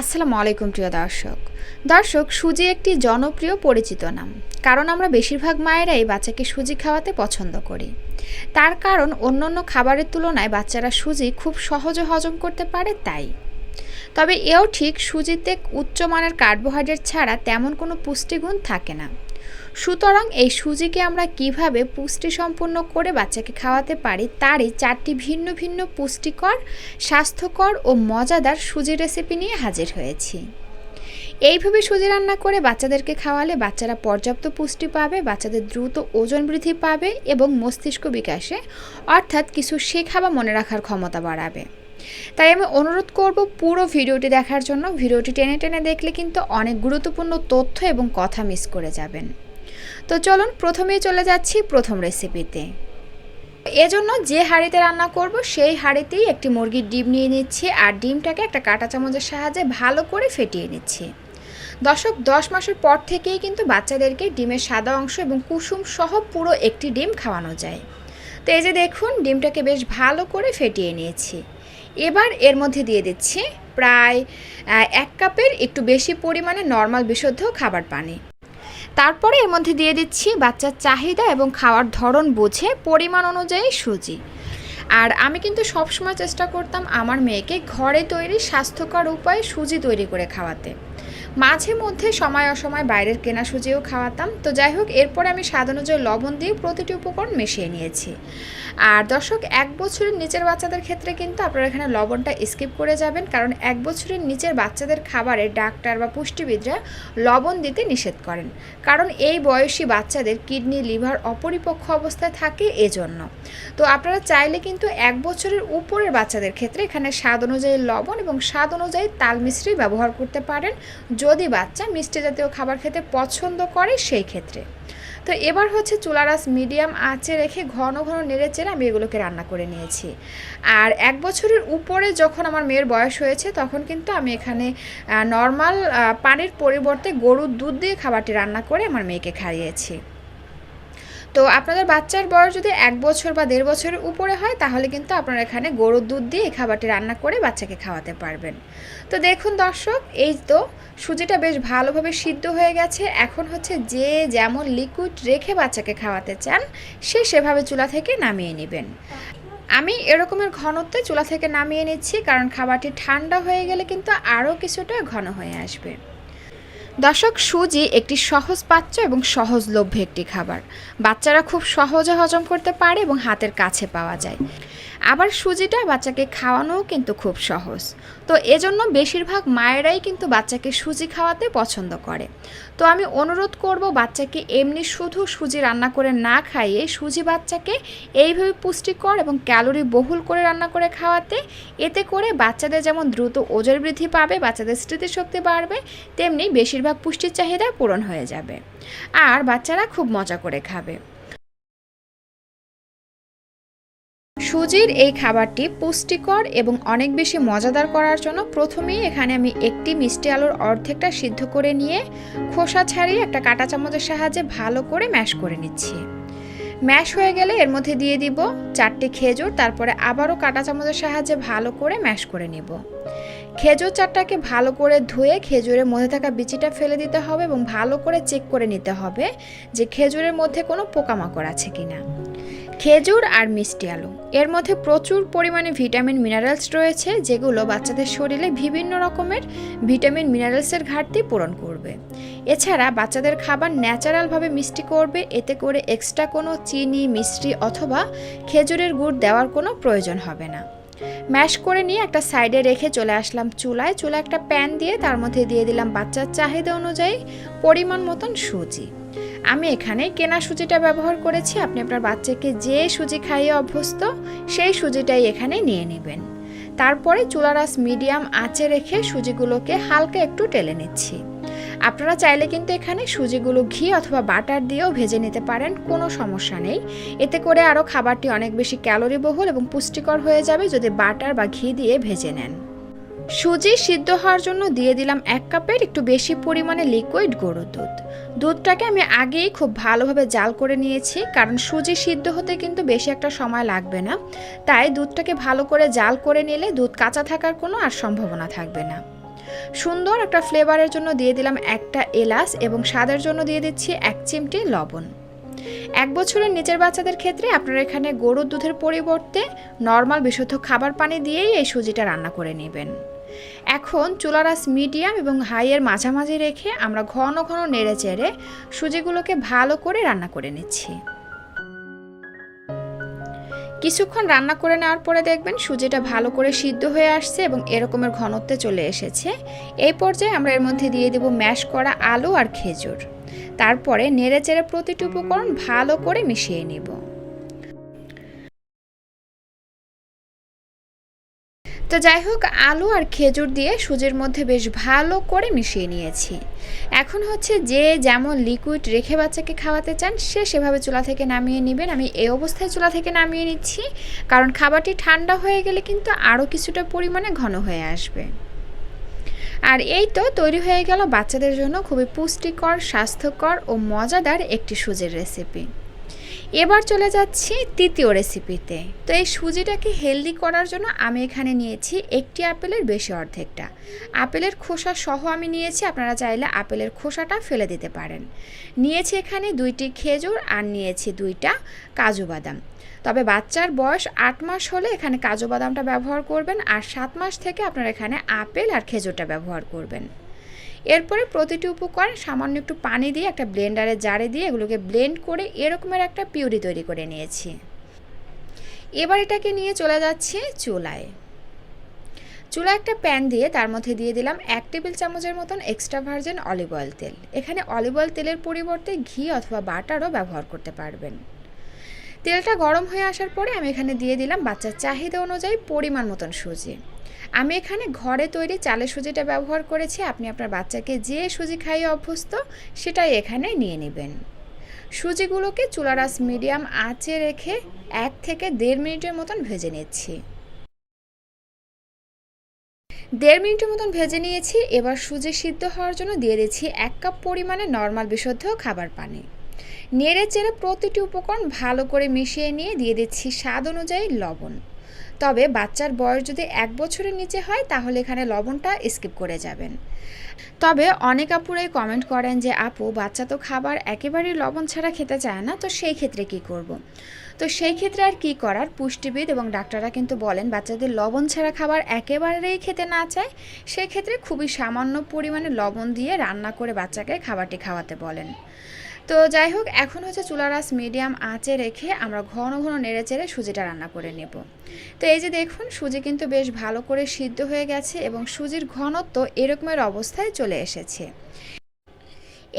আসসালামু আলাইকুম, প্রিয় দর্শক। দর্শক, সুজি একটি জনপ্রিয় পরিচিত নাম, কারণ আমরা বেশিরভাগ মায়েরাই বাচ্চাকে সুজি খাওয়াতে পছন্দ করি। তার কারণ অন্যান্য খাবারের তুলনায় বাচ্চারা সুজি খুব সহজে হজম করতে পারে তাই। তবে এও ঠিক সুজিতে উচ্চমানের কার্বোহাইড্রেট ছাড়া তেমন কোনো পুষ্টিগুণ থাকে না। সুতরাং এই সুজিকে আমরা কীভাবে পুষ্টি সম্পন্ন করে বাচ্চাকে খাওয়াতে পারি, তারই চারটি ভিন্ন ভিন্ন পুষ্টিকর, স্বাস্থ্যকর ও মজাদার সুজি রেসিপি নিয়ে হাজির হয়েছি। এইভাবে সুজি রান্না করে বাচ্চাদেরকে খাওয়ালে বাচ্চারা পর্যাপ্ত পুষ্টি পাবে, বাচ্চাদের দ্রুত ওজন বৃদ্ধি পাবে এবং মস্তিষ্ক বিকাশে, অর্থাৎ কিছু শেখা বা মনে রাখার ক্ষমতা বাড়াবে। তাই আমি অনুরোধ করব পুরো ভিডিওটি দেখার জন্য। ভিডিওটি টেনে টেনে দেখলে কিন্তু অনেক গুরুত্বপূর্ণ তথ্য এবং কথা মিস করে যাবেন। তো চলুন প্রথমেই চলে যাচ্ছি প্রথম রেসিপিতে এজন্য যে হাঁড়িতে রান্না করব, সেই হাঁড়িতেই একটি মুরগির ডিম নিয়ে নিচ্ছি আর ডিমটাকে একটা কাঁটা চামচের সাহায্যে ভালো করে ফেটিয়ে নিচ্ছি। দশক দশ মাসের পর থেকেই কিন্তু বাচ্চাদেরকে ডিমের সাদা অংশ এবং কুসুম সহ পুরো একটি ডিম খাওয়ানো যায়। তো এই যে দেখুন, ডিমটাকে বেশ ভালো করে ফেটিয়ে নিয়েছি। এবার এর মধ্যে দিয়ে দিচ্ছি প্রায় এক কাপের একটু বেশি পরিমাণে নর্মাল বিশুদ্ধ খাবার পানি। তারপরে এর মধ্যে দিয়ে দিচ্ছি বাচ্চার চাহিদা এবং খাওয়ার ধরন বুঝে পরিমাণ অনুযায়ী সুজি। আর আমি কিন্তু সবসময় চেষ্টা করতাম আমার মেয়েকে ঘরে তৈরি স্বাস্থ্যকর উপায়ে সুজি তৈরি করে খাওয়াতে। মাঝে মধ্যে সময় অসময় বাইরের কেনা সুজিও খাওয়াতাম। তো যাই হোক, এরপরে আমি স্বাদ অনুযায়ী লবণ দিয়ে প্রতিটি উপকরণ মিশিয়ে নিয়েছি। আর দর্শক, এক বছরের নিচের বাচ্চাদের ক্ষেত্রে কিন্তু আপনারা এখানে লবণটা স্কিপ করে যাবেন। কারণ এক বছরের নিচের বাচ্চাদের খাবারে ডাক্তার বা পুষ্টিবিদরা লবণ দিতে নিষেধ করেন। কারণ এই বয়সী বাচ্চাদের কিডনি, লিভার অপরিপক্ষ অবস্থায় থাকে এজন্য। তো আপনারা চাইলে কিন্তু এক বছরের উপরের বাচ্চাদের ক্ষেত্রে এখানে স্বাদ অনুযায়ী লবণ এবং স্বাদ অনুযায়ী তাল মিশ্রি ব্যবহার করতে পারেন। যদি বাচ্চা মিষ্টি জাতীয় খাবার খেতে পছন্দ করে সেই ক্ষেত্রে। তো এবার হচ্ছে চুলারাস মিডিয়াম আঁচে রেখে ঘন ঘন নেড়ে চেড়ে আমি এগুলোকে রান্না করে নিয়েছি। আর এক বছরের উপরে যখন আমার মেয়ের বয়স হয়েছে তখন কিন্তু আমি এখানে নর্মাল পানির পরিবর্তে গরুর দুধ দিয়ে খাবারটি রান্না করে আমার মেয়েকে খাইয়েছি। তো আপনাদের বাচ্চার বয়স যদি এক বছর বা দেড় বছরের উপরে হয়, তাহলে কিন্তু আপনারা এখানে গরুর দুধ দিয়ে এই খাবারটি রান্না করে বাচ্চাকে খাওয়াতে পারবেন। তো দেখুন দর্শক, এই তো সুজিটা বেশ ভালোভাবে সিদ্ধ হয়ে গেছে। এখন হচ্ছে যে যেমন লিকুইড রেখে বাচ্চাকে খাওয়াতে চান, সে সেভাবে চুলা থেকে নামিয়ে নেবেন। আমি এরকমের ঘনত্বে চুলা থেকে নামিয়ে নিচ্ছি, কারণ খাবারটি ঠান্ডা হয়ে গেলে কিন্তু আরও কিছুটা ঘন হয়ে আসবে। দর্শক, সুজি একটি সহজ পাচ্য এবং সহজলভ্য একটি খাবার। বাচ্চারা খুব সহজে হজম করতে পারে এবং হাতের কাছে পাওয়া যায়। আবার সুজিটা বাচ্চাকে খাওয়ানোও কিন্তু খুব সহজ। তো এজন্য বেশিরভাগ মায়েরাই কিন্তু বাচ্চাকে সুজি খাওয়াতে পছন্দ করে। তো আমি অনুরোধ করব বাচ্চাকে এমনি শুধু সুজি রান্না করে না খাইয়ে সুজি বাচ্চাকে এইভাবে পুষ্টিকর এবং ক্যালোরি বহুল করে রান্না করে খাওয়াতে, এতে করে বাচ্চাদের যেমন দ্রুত ওজন বৃদ্ধি পাবে, বাচ্চাদের স্মৃতিশক্তি বাড়বে, তেমনি বেশিরভাগ পুষ্টির চাহিদা পূরণ হয়ে যাবে। আর বাচ্চারা খুব মজা করে খাবে। সুজির এই খাবারটি পুষ্টিকর এবং অনেক বেশি মজাদার করার জন্য প্রথমেই এখানে আমি একটি মিষ্টি আলুর অর্ধেকটা সিদ্ধ করে নিয়ে খোসা ছাড়িয়ে একটা কাঁটা চামচের সাহায্যে ভালো করে ম্যাশ করে নিচ্ছি। ম্যাশ হয়ে গেলে এর মধ্যে দিয়ে দিব চারটি খেজুর, তারপরে আবারও কাঁটা চামচের সাহায্যে ভালো করে ম্যাশ করে নিব। খেজুর চারটাকে ভালো করে ধুয়ে খেজুরের মধ্যে থাকা বিচিটা ফেলে দিতে হবে এবং ভালো করে চেক করে নিতে হবে যে খেজুরের মধ্যে কোনো পোকামাকড় আছে কিনা। খেজুর আর মিষ্টি আলু। এর মধ্যে প্রচুর পরিমাণে ভিটামিন, মিনারেলস রয়েছে, যেগুলো বাচ্চাদের শরীরে বিভিন্ন রকমের ভিটামিন, মিনারেলসের ঘাটতি পূরণ করবে। এছাড়া বাচ্চাদের খাবার ন্যাচারালভাবে মিষ্টি করবে, এতে করে এক্সট্রা কোনো চিনি, মিষ্টি অথবা খেজুরের গুড় দেওয়ার কোনো প্রয়োজন হবে না। ম্যাশ করে নিয়ে একটা সাইডে রেখে চলে আসলাম চুলায়। চুলা একটা প্যান দিয়ে তার মধ্যে দিয়ে দিলাম বাচ্চার চাহিদা অনুযায়ী পরিমাণ মতন সুজি। আমি এখানে কেনা সুজিটা ব্যবহার করেছি, আপনি আপনার বাচ্চাকে যে সুজি খাইয়ে অভ্যস্ত, সেই সুজিটাই এখানে নিয়ে নেবেন। তারপরে চুলারাস মিডিয়াম আঁচে রেখে সুজিগুলোকে হালকা একটু টেলে নিচ্ছি। আপনারা চাইলে কিন্তু এখানে সুজিগুলো ঘি অথবা বাটার দিয়েও ভেজে নিতে পারেন, কোনো সমস্যা নেই। এতে করে আরও খাবারটি অনেক বেশি ক্যালোরিবহুল এবং পুষ্টিকর হয়ে যাবে যদি বাটার বা ঘি দিয়ে ভেজে নেন। সুজি সিদ্ধ হওয়ার জন্য দিয়ে দিলাম এক কাপের একটু বেশি পরিমাণে লিকুইড গরুর দুধ। দুধটাকে আমি আগেই খুব ভালোভাবে জাল করে নিয়েছি, কারণ সুজি সিদ্ধ হতে কিন্তু বেশি একটা সময় লাগবে না। তাই দুধটাকে ভালো করে জাল করে নিলে দুধ কাঁচা থাকার কোনো আর সম্ভাবনা থাকবে না। সুন্দর একটা ফ্লেভারের জন্য দিয়ে দিলাম একটা এলাচ এবং স্বাদের জন্য দিয়ে দিচ্ছি এক চিমটি লবণ। এক বছরের নিচের বাচ্চাদের ক্ষেত্রে আপনারা এখানে গরুর দুধের পরিবর্তে নর্মাল বিশুদ্ধ খাবার পানি দিয়েই এই সুজিটা রান্না করে নেবেন। এখন চুলারাস মিডিয়াম এবং হাইয়ের মাঝামাঝি রেখে আমরা ঘন ঘন নেড়ে চেড়ে সুজিগুলোকে ভালো করে রান্না করে নিচ্ছি। কিছুক্ষণ রান্না করে নেওয়ার পরে দেখবেন সুজিটা ভালো করে সিদ্ধ হয়ে আসছে এবং এরকমের ঘনত্বে চলে এসেছে। এই পর্যায়ে আমরা এর মধ্যে দিয়ে দেব ম্যাশ করা আলু আর খেজুর। তারপরে নেড়ে চেড়ে প্রতিটি উপকরণ ভালো করে মিশিয়ে নিব। তো যাই হোক আলু আর খেজুর দিয়ে সুজির মধ্যে বেশ ভালো করে মিশিয়ে নিয়েছি। এখন হচ্ছে যে যেমন লিকুইড রেখে বাচ্চাকে খাওয়াতে চান, সে সেভাবে চুলা থেকে নামিয়ে নেবেন। আমি এই অবস্থায় চুলা থেকে নামিয়ে নিচ্ছি, কারণ খাবারটি ঠান্ডা হয়ে গেলে কিন্তু আরও কিছুটা পরিমাণে ঘন হয়ে আসবে। আর এই তো তৈরি হয়ে গেল বাচ্চাদের জন্য খুবই পুষ্টিকর, স্বাস্থ্যকর ও মজাদার একটি সুজির রেসিপি এবার চলে যাচ্ছি তৃতীয় রেসিপিতে তো এই সুজিটাকে হেলদি করার জন্য আমি এখানে নিয়েছি একটি আপেলের বেশি অর্ধেকটা। আপেলের খোসা সহ আমি নিয়েছি, আপনারা চাইলে আপেলের খোসাটা ফেলে দিতে পারেন। নিয়েছি এখানে দুইটি খেজুর আর নিয়েছি দুইটা কাজু বাদাম। তবে বাচ্চার বয়স আট মাস হলে এখানে কাজু বাদামটা ব্যবহার করবেন আর সাত মাস থেকে আপনারা এখানে আপেল আর খেজুরটা ব্যবহার করবেন। এরপরে প্রতিটি উপকরণ সামান্য একটু পানি দিয়ে একটা ব্লেন্ডারের জারে দিয়ে এগুলোকে ব্লেন্ড করে এরকমের একটা পিউরি তৈরি করে নিয়েছি। এবার এটাকে নিয়ে চলে যাচ্ছে চুলায়। চুলা একটা প্যান দিয়ে তার মধ্যে দিয়ে দিলাম এক টেবিল চামচের মতন এক্সট্রা ভার্জিন অলিভ অয়েল তেল। এখানে অলিভ অয়েল তেলের পরিবর্তে ঘি অথবা বাটারও ব্যবহার করতে পারবেন। তেলটা গরম হয়ে আসার পরে আমি এখানে দিয়ে দিলাম বাচ্চার চাহিদা অনুযায়ী পরিমাণ মতন সুজি। আমি এখানে ঘরে তৈরি চালের সুজিটা ব্যবহার করেছি। আপনি আপনার বাচ্চাকে যে সুজি খাইয়ে অভ্যস্ত, সেটাই এখানে নিয়ে নেবেন। সুজিগুলোকে চুলারাস মিডিয়াম আঁচে রেখে এক থেকে দেড় মিনিটের মতন ভেজে নিচ্ছি। দেড় মিনিটের মতন ভেজে নিয়েছি। এবার সুজি সিদ্ধ হওয়ার জন্য দিয়ে দিচ্ছি এক কাপ পরিমাণে নর্মাল বিশুদ্ধ খাবার পানি। নেড়ে চেড়ে প্রতিটি উপকরণ ভালো করে মিশিয়ে নিয়ে দিয়ে দিচ্ছি স্বাদ অনুযায়ী লবণ। তবে বাচ্চার বয়স যদি এক বছরের নিচে হয়, তাহলে এখানে লবণটা স্কিপ করে যাবেন। তবে অনেক আপুরাই কমেন্ট করেন যে, আপু, বাচ্চা তো খাবার একেবারেই লবণ ছাড়া খেতে চায় না, তো সেই ক্ষেত্রে কি করব। তো সেই ক্ষেত্রে আর কি করার? পুষ্টিবিদ এবং ডাক্তাররা কিন্তু বলেন, বাচ্চাদের লবণ ছাড়া খাবার একেবারেই খেতে না চায়। সেক্ষেত্রে খুবই সামান্য পরিমাণে লবণ দিয়ে রান্না করে বাচ্চাকে খাবারটি খাওয়াতে বলেন। তো যাই হোক, এখন হচ্ছে চুলারাস মিডিয়াম আঁচে রেখে আমরা ঘন ঘন নেড়ে চেড়ে সুজিটা রান্না করে নেব। তো এই যে দেখুন, সুজি কিন্তু বেশ ভালো করে সিদ্ধ হয়ে গেছে এবং সুজির ঘনত্ব এরকমের অবস্থায় চলে এসেছে।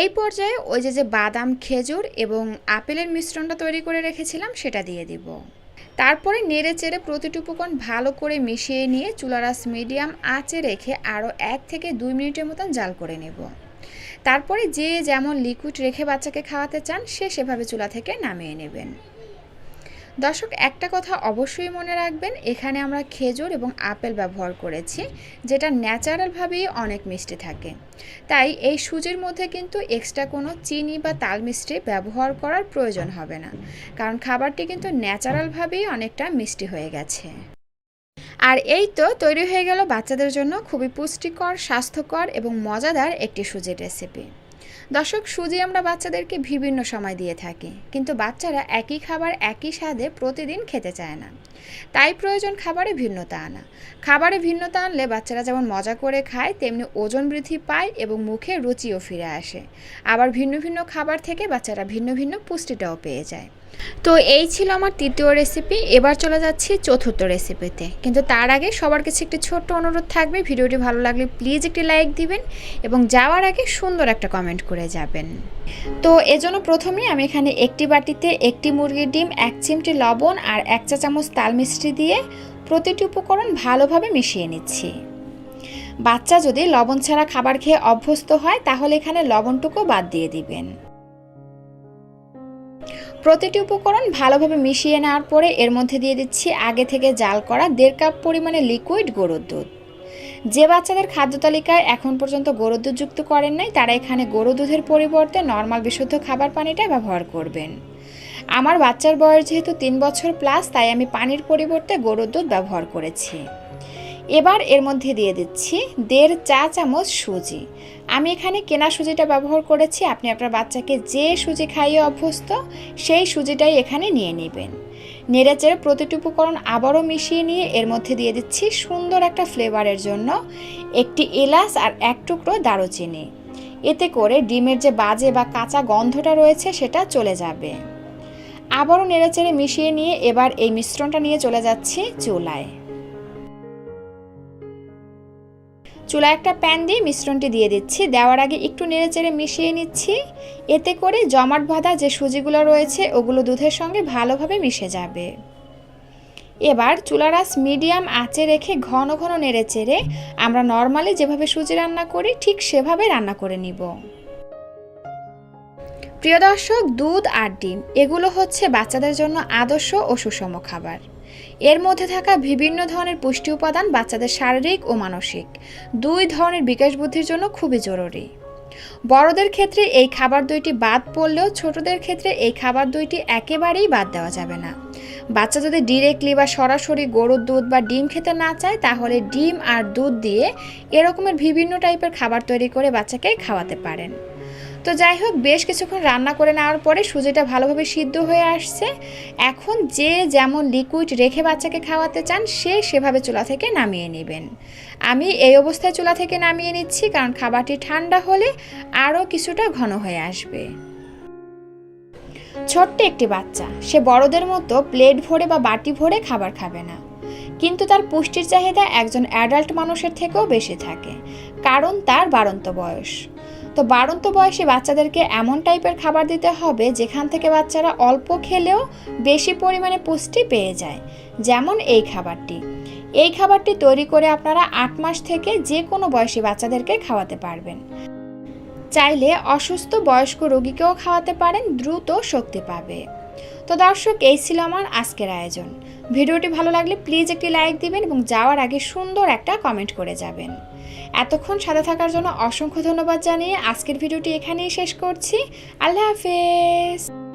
এই পর্যায়ে ওই যে যে বাদাম, খেজুর এবং আপেলের মিশ্রণটা তৈরি করে রেখেছিলাম, সেটা দিয়ে দিব। তারপরে নেড়ে চেড়ে প্রতিটি ভালো করে মিশিয়ে নিয়ে চুলারাস মিডিয়াম আঁচে রেখে আরও এক থেকে দুই মিনিটের মতন জাল করে নেব। তারপরে যে যেমন লিকুইড রেখে বাচ্চাকে খাওয়াতে চান, সে সেভাবে চুলা থেকে নামিয়ে নেবেন। দর্শক, একটা কথা অবশ্যই মনে রাখবেন, এখানে আমরা খেজুর এবং আপেল ব্যবহার করেছি, যেটা ন্যাচারালভাবেই অনেক মিষ্টি থাকে। তাই এই সুজির মধ্যে কিন্তু এক্সট্রা কোনো চিনি বা তাল মিষ্টি ব্যবহার করার প্রয়োজন হবে না, কারণ খাবারটি কিন্তু ন্যাচারালভাবেই অনেকটা মিষ্টি হয়ে গেছে। আর এই তো তৈরি হয়ে গেল বাচ্চাদের জন্য খুবই পুষ্টিকর, স্বাস্থ্যকর এবং মজাদার একটি সুজির রেসিপি দর্শক, সুজি আমরা বাচ্চাদেরকে বিভিন্ন সময় দিয়ে থাকি, কিন্তু বাচ্চারা একই খাবার, একই স্বাদে প্রতিদিন খেতে চায় না। তাই প্রয়োজন খাবারে ভিন্নতা আনা। খাবারে ভিন্নতা আনলে বাচ্চারা যেমন মজা করে খায়, তেমনি ওজন বৃদ্ধি পায় এবং মুখে রুচিও ফিরে আসে। আবার ভিন্ন ভিন্ন খাবার থেকে বাচ্চারা ভিন্ন ভিন্ন পুষ্টিটাও পেয়ে যায়। তো এই ছিল আমার তৃতীয় রেসিপি এবার চলে যাচ্ছি চতুর্থ রেসিপিতে কিন্তু তার আগে সবার কাছে একটি ছোট্ট অনুরোধ থাকবে, ভিডিওটি ভালো লাগলে প্লিজ একটি লাইক দিবেন এবং যাওয়ার আগে সুন্দর একটা কমেন্ট করে যাবেন। তো এজন্য প্রথমেই আমি এখানে একটি বাটিতে একটি মুরগির ডিম, এক চিমটি লবণ আর এক চা চামচ তাল মিষ্টি দিয়ে প্রতিটি উপকরণ ভালোভাবে মিশিয়ে নিচ্ছি। বাচ্চা যদি লবণ ছাড়া খাবার খেয়ে অভ্যস্ত হয়, তাহলে এখানে লবণটুকু বাদ দিয়ে দিবেন। প্রতিটি উপকরণ ভালোভাবে মিশিয়ে নেওয়ার পরে এর মধ্যে দিয়ে দিচ্ছি আগে থেকে জাল করা দেড় কাপ পরিমাণে লিকুইড গরুর দুধ। যে বাচ্চাদের খাদ্য তালিকায় এখন পর্যন্ত গরুর দুধ যুক্ত করেন নাই, তারা এখানে গরু দুধের পরিবর্তে নর্মাল বিশুদ্ধ খাবার পানিটা ব্যবহার করবেন। আমার বাচ্চার বয়স যেহেতু তিন বছর প্লাস তাই আমি পানির পরিবর্তে গরুর দুধ ব্যবহার করেছি। এবার এর মধ্যে দিয়ে দিচ্ছি দেড় চা চামচ সুজি। আমি এখানে কেনা সুজিটা ব্যবহার করেছি, আপনি আপনার বাচ্চাকে যে সুজি খাইয়ে অভ্যস্ত, সেই সুজিটাই এখানে নিয়ে নেবেন। নেড়েচেড়ে প্রতিটি উপকরণ আবারও মিশিয়ে নিয়ে এর মধ্যে দিয়ে দিচ্ছি সুন্দর একটা ফ্লেভারের জন্য একটি এলাচ আর এক টুকরো দারুচিনি। এতে করে ডিমের যে বাজে বা কাঁচা গন্ধটা রয়েছে সেটা চলে যাবে। আবারও নেড়েচেড়ে মিশিয়ে নিয়ে এবার এই মিশ্রণটা নিয়ে চলে যাচ্ছি চুলায়। চুলায় একটা প্যান দিয়ে মিশ্রণটি দিয়ে দিচ্ছি। দেওয়ার আগে একটু নেড়েচেড়ে মিশিয়ে নিচ্ছি। এতে করে জমাট বাঁধা যে সুজিগুলো রয়েছে, ওগুলো দুধের সঙ্গে ভালোভাবে মিশে যাবে। এবার চুলার আঁচ মিডিয়াম আঁচে রেখে ঘন ঘন নেড়ে চেড়ে আমরা নর্মালি যেভাবে সুজি রান্না করি, ঠিক সেভাবে রান্না করে নিব। প্রিয় দর্শক, দুধ আর ডিম, এগুলো হচ্ছে বাচ্চাদের জন্য আদর্শ ও সুষম খাবার। এর মধ্যে থাকা বিভিন্ন ধরনের পুষ্টি উপাদান বাচ্চাদের শারীরিক ও মানসিক। দুই ধরনের বিকাশ বুদ্ধির জন্য খুবই জরুরি। বড়দের ক্ষেত্রে এই খাবার দুইটি বাদ পড়লেও ছোটদের ক্ষেত্রে এই খাবার দুইটি একেবারেই বাদ দেওয়া যাবে না। বাচ্চা যদি ডিরেক্টলি বা সরাসরি গরুর দুধ বা ডিম খেতে না চায়, তাহলে ডিম আর দুধ দিয়ে এরকমের বিভিন্ন টাইপের খাবার তৈরি করে বাচ্চাকে খাওয়াতে পারেন। তো যাই হোক, বেশ কিছুক্ষণ রান্না করে নেওয়ার পরে সুজিটা ভালোভাবে সিদ্ধ হয়ে আসছে। এখন যে যেমন লিকুইড রেখে বাচ্চাকে খাওয়াতে চান, সে সেভাবে চুলা থেকে নামিয়ে নেবেন। আমি এই অবস্থায় চুলা থেকে নামিয়ে নিচ্ছি, কারণ খাবারটি ঠান্ডা হলে আরও কিছুটা ঘন হয়ে আসবে। ছোট্ট একটি বাচ্চা, সে বড়দের মতো প্লেট ভরে বা বাটি ভরে খাবার খাবে না। কিন্তু তার পুষ্টির চাহিদা একজন অ্যাডাল্ট মানুষের থেকেও বেশি থাকে, কারণ তার বাড়ন্ত বয়স। তো বাড়ন্ত বয়সী বাচ্চাদেরকে এমন টাইপের খাবার দিতে হবে যেখান থেকে বাচ্চারা অল্প খেলেও বেশি পরিমাণে পুষ্টি পেয়ে যায়, যেমন এই খাবারটি। এই খাবারটি তৈরি করে আপনারা আট মাস থেকে যে কোনো বয়সী বাচ্চাদেরকে খাওয়াতে পারবেন। চাইলে অসুস্থ বয়স্ক রোগীকেও খাওয়াতে পারেন, দ্রুত শক্তি পাবে। তো দর্শক, এই ছিল আমার আজকের আয়োজন। ভিডিওটি ভালো লাগলে প্লিজ একটি লাইক দিবেন এবং যাওয়ার আগে সুন্দর একটা কমেন্ট করে যাবেন। এতক্ষণ সাথে থাকার জন্য অসংখ্য ধন্যবাদ জানিয়ে আজকের ভিডিওটি এখানেই শেষ করছি। আল্লাহ হাফেজ।